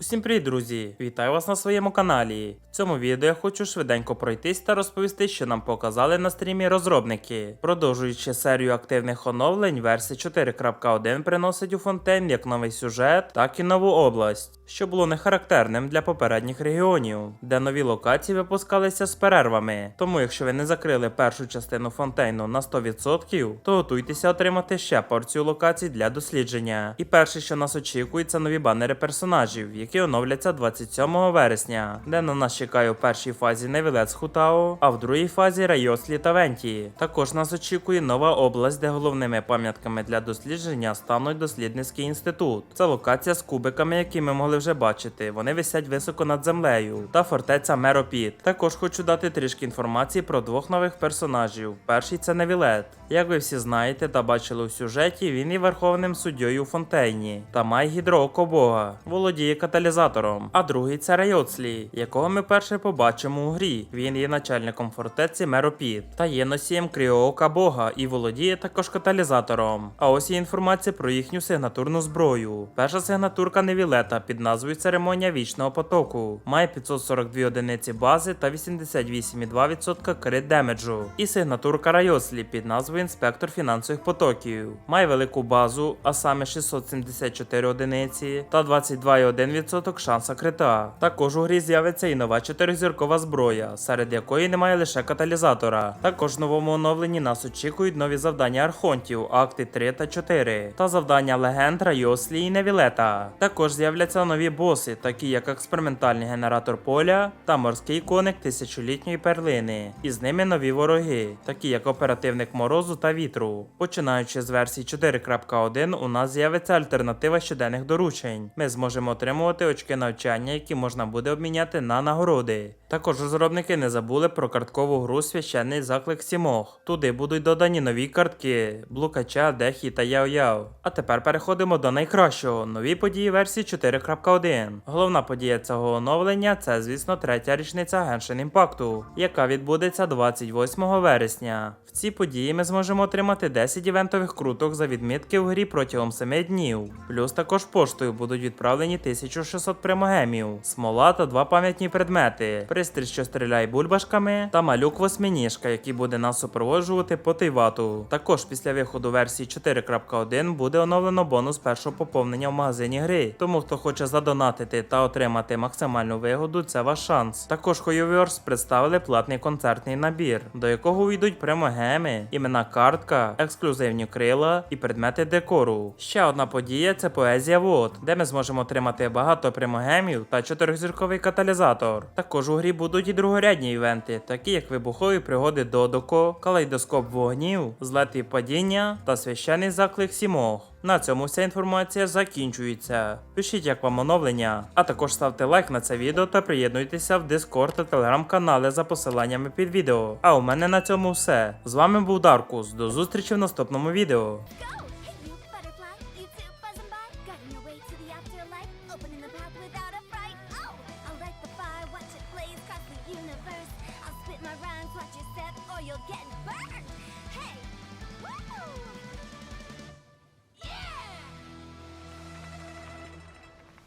Усім привіт, друзі! Вітаю вас на своєму каналі. В цьому відео я хочу швиденько пройтись та розповісти, що нам показали на стрімі розробники. Продовжуючи серію активних оновлень, версія 4.1 приносить у фонтейн як новий сюжет, так і нову область, що було не характерним для попередніх регіонів, де нові локації випускалися з перервами. Тому, якщо ви не закрили першу частину фонтейну на 100%, то готуйтеся отримати ще порцію локацій для дослідження. І перше, що нас очікує, це нові банери персонажів, які оновляться 27 вересня, де на нас чекає у першій фазі Невілець Хутао, а в другій фазі Райослі та. Також нас очікує нова область, де головними пам'ятками для дослідження стануть дослідницький інститут. Це локація з кубиками, які ми могли вже бачити. Вони висять високо над землею, та фортеця Меропіт. Також хочу дати трішки інформації про двох нових персонажів. Перший це Невілет. Як ви всі знаєте та бачили у сюжеті, він є верховним суддєю у Фонтейні та має гідрооко бога, володіє каталізатором. А другий це Райоцлі, якого ми перше побачимо у грі. Він є начальником фортеці Меропіт та є носієм кріоока бога і володіє також каталізатором. А ось є інформація про їхню сигнатурну зброю. Перша сигнатурка Невілета під назвою Церемонія вічного потоку має 542 одиниці бази та 88,2% крит демеджу. І сигнатурка Райослі під назвою Інспектор фінансових потоків. Має велику базу, а саме 674 одиниці та 22,1% шанса крита. Також у грі з'явиться і нова 4-зіркова зброя, серед якої немає лише каталізатора. Також в новому оновленні нас очікують нові завдання архонтів, акти 3 та 4, та завдання легенд Райослі і Невілета. Також з'являться нові боси, такі як експериментальний генератор поля та морський коник тисячолітньої перлини. І з ними нові вороги, такі як оперативник морозу та вітру. Починаючи з версії 4.1, у нас з'явиться альтернатива щоденних доручень. Ми зможемо отримувати очки навчання, які можна буде обміняти на нагороди. Також розробники не забули про карткову гру Священний заклик Сімох. Туди будуть додані нові картки Блукача, Дехі та Яо-Яо. А тепер переходимо до найкращого нові події версії 4.1. Головна подія цього оновлення це, звісно, третя річниця Genshin Impact, яка відбудеться 28 вересня. В цій події ми зможемо отримати 10 івентових круток за відмітки в грі протягом 7 днів. Плюс також поштою будуть відправлені 1600 примогемів, смола та два пам'ятні предмети, пристрій, що стріляє бульбашками, та малюк восьминіжка, який буде нас супроводжувати по Тейвату. Також після виходу версії 4.1 буде оновлено бонус першого поповнення в магазині гри. Тому хто хоче задонатити та отримати максимальну вигоду, це ваш шанс. Також Hoyoverse представили платний концертний набір, до якого увійдуть примогеми, імена картка, ексклюзивні крила і предмети декору. Ще одна подія це поезія вод, де ми зможемо отримати багато примогемів та чотирьохзірковий каталізатор. Також у грі будуть і другорядні івенти, такі як вибухові пригоди Додоко, калейдоскоп вогнів, злети падіння та священний заклик Сімох. На цьому вся інформація закінчується. Пишіть, як вам оновлення, а також ставте лайк на це відео та приєднуйтеся в Discord та телеграм-канали за посиланнями під відео. А у мене на цьому все. З вами був Даркус. До зустрічі в наступному відео.